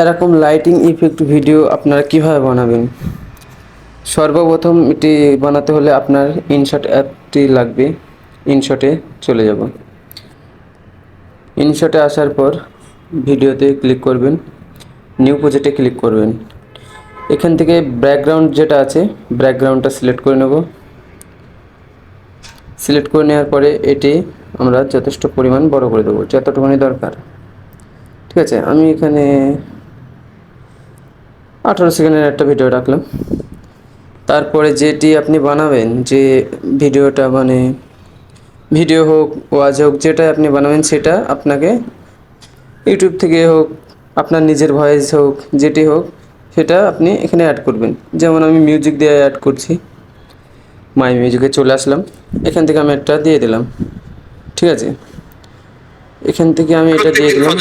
এরকম lighting effect video আপনারা কীভাবে বানাবেন? সর্বপ্রথম এটি বানাতে হলে আপনার ইনশট অ্যাপটি লাগবে। ইনশটে চলে যাব। ইনশটে আসার পর ভিডিওতে ক্লিক করবেন। নিউ প্রজেক্টে ক্লিক করবেন। এখান থেকে ব্যাকগ্রাউন্ড যেটা আছে ব্যাকগ্রাউন্ডটা সিলেক্ট করে নেব। সিলেক্ট করে নেওয়ার পরে এটি আমরা যথেষ্ট পরিমাণ বড় করে দেবো, যতটুকুনি দরকার। ঠিক আছে, আমি এখানে আঠারো সেকেন্ডের একটা ভিডিও রাখলাম। তারপরে যেটি আপনি বানাবেন যে ভিডিওটা মানে ভিডিও হোক ওয়াজ হোক যেটা আপনি বানাবেন সেটা আপনাকে ইউটিউব থেকে হোক আপনার নিজের ভয়েস হোক যেটি হোক সেটা আপনি এখানে অ্যাড করবেন। যেমন আমি মিউজিক দিয়ে অ্যাড করছি। মাই মিউজিকে চলে আসলাম। এখান থেকে আমি একটা দিয়ে দিলাম। ঠিক আছে? এখান থেকে আমি এটা দিয়ে দিলাম।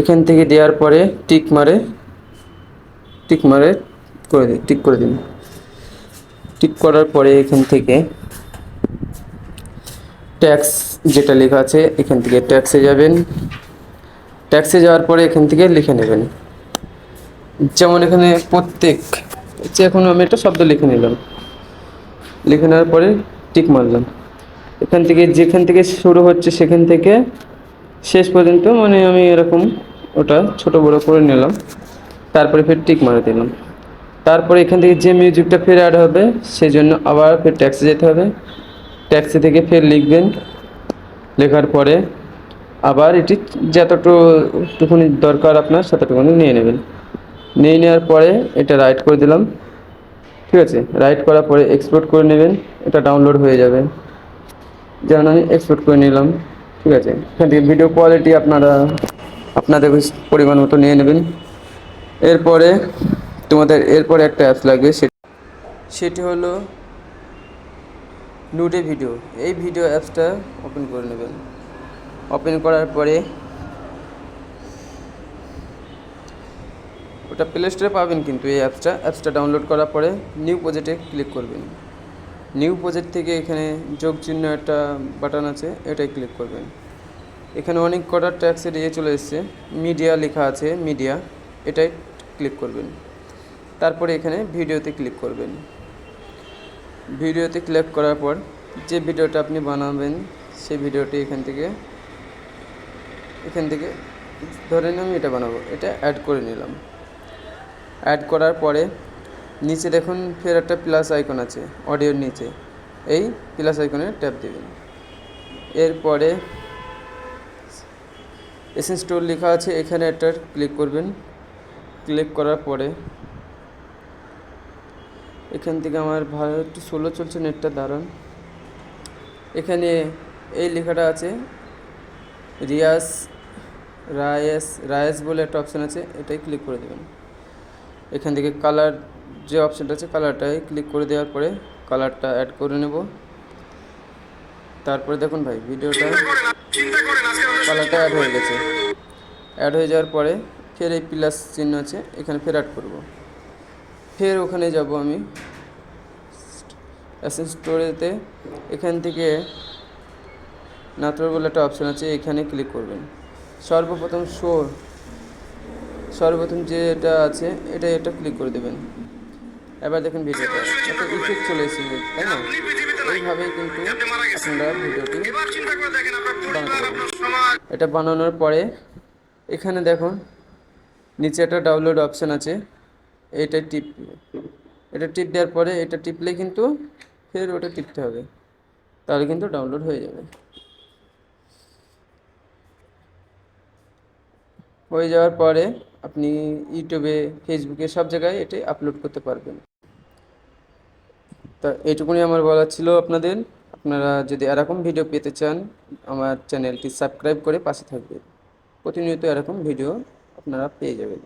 এখান থেকে দেওয়ার পরে টিক মারে টিক মারে করে দিন টিক করে দিন টিক করার পরে এখান থেকে ট্যাক্স যেটা লেখা আছে, এখান থেকে ট্যাক্সে যাবেন। ট্যাক্সে যাওয়ার পরে এখান থেকে লিখে নেবেন। যেমন এখানে প্রত্যেক যে এখন আমি একটা শব্দ লিখে নিলাম। লিখে নেওয়ার পরে টিক মারলাম। এখান থেকে যেখান থেকে শুরু হচ্ছে, সেখান থেকে শেষ পর্যন্ত মানে আমি এরকম ওটা ছোট বড় করে নিলাম। তারপরে ফের টিক মারে দিলাম। তারপরে এখান থেকে যে মিউজিকটা ফের অ্যাড হবে সেই জন্য আবার ফের ট্যাক্সি যেতে হবে। ট্যাক্সি থেকে ফের লিখবেন। লেখার পরে আবার এটি যতটুকুনি দরকার আপনার, ততটুকুনি নিয়ে নেবেন। নিয়ে নেওয়ার পরে এটা রাইট করে দিলাম। ঠিক আছে? রাইট করার পরে এক্সপোর্ট করে নেবেন। এটা ডাউনলোড হয়ে যাবে। যেমন আমি এক্সপোর্ট করে নিলাম। ঠিক আছে? এখান থেকে ভিডিও কোয়ালিটি আপনারা আপনাদের পরিমাণ মতো নিয়ে নেবেন। এরপরে তোমাদের এরপরে একটা অ্যাপস লাগবে সেটি হলো নুডে ভিডিও এই ভিডিও অ্যাপসটা ওপেন করে নেবেন। ওপেন করার পরে ওটা প্লে স্টোরে পাবেন কিন্তু এই অ্যাপসটা অ্যাপসটা ডাউনলোড করার পরে নিউ প্রজেক্টে ক্লিক করবেন। নিউ প্রজেক্ট থেকে এখানে যোগ চিহ্ন একটা বাটন আছে, এটাই ক্লিক করবেন। এখানে অনেক কটা ট্যাক্সের ইয়ে চলে এসছে। মিডিয়া লেখা আছে, মিডিয়া। এটাই ক্লিক করবেন। তারপরে এখানে ভিডিওতে ক্লিক করবেন। ভিডিওতে ক্লিক করার পর যে ভিডিওটা আপনি বানাবেন, সেই ভিডিওটি এখান থেকে এখান থেকে ধরেন আমি এটা বানাবো। এটা অ্যাড করে নিলাম। অ্যাড করার পরে নিচে দেখুন ফের একটা প্লাস আইকন আছে অডিওর নিচে। এই প্লাস আইকনে ট্যাপ দেবেন। এরপরে এসেন্স স্টোর লেখা আছে, এখানে একটা ক্লিক করবেন। ক্লিক করার পরে এখান থেকে আমার ভালো একটু স্লো চলছে নেটটা দাঁড়ান এখানে এই লেখাটা আছে রিয়াস রায়েস রায়েস বলে একটা অপশান আছে, এটাই ক্লিক করে দেবেন। এখান থেকে কালার যে অপশানটা আছে কালারটাই ক্লিক করে দেওয়ার পরে কালারটা অ্যাড করে নেব। তারপরে দেখুন ভাই ভিডিওটা কালারটা অ্যাড হয়ে গেছে। অ্যাড হয়ে যাওয়ার পরে ফের এই প্লাস চিহ্ন আছে এখানে ফের অ্যাড করব। ফের ওখানে যাব আমি। অ্যাসেস স্টোরেতে এখান থেকে নাটোর বলে একটা অপশান আছে এখানে ক্লিক করবেন। সর্বপ্রথম শো সর্বপ্রথম যেটা আছে এটা এটা ক্লিক করে দেবেন। এবার দেখুন ভিডিওটা। একটা ইফেক্ট চলে এসেছে, তাই না? এইভাবেই কিন্তু আপনারা ভিডিওটি। এটা বানানোর পরে এখানে দেখুন, নিচে একটা ডাউনলোড অপশান আছে। এটা টিপ এটা টিপ দেওয়ার পরে এটা টিপলে কিন্তু ফের ওটা টিপতে হবে। তাহলে কিন্তু ডাউনলোড হয়ে যাবে। হয়ে যাওয়ার পরে আপনি ইউটিউবে, ফেসবুকে সব জায়গায় এটি আপলোড করতে পারবেন। তা এইটুকুনি আমার বলা ছিল আপনাদের। আপনারা যদি এরকম ভিডিও পেতে চান, আমার চ্যানেলটি সাবস্ক্রাইব করে পাশে থাকবেন প্রতিনিয়ত এরকম ভিডিও আপনারা পেয়ে যাবেন।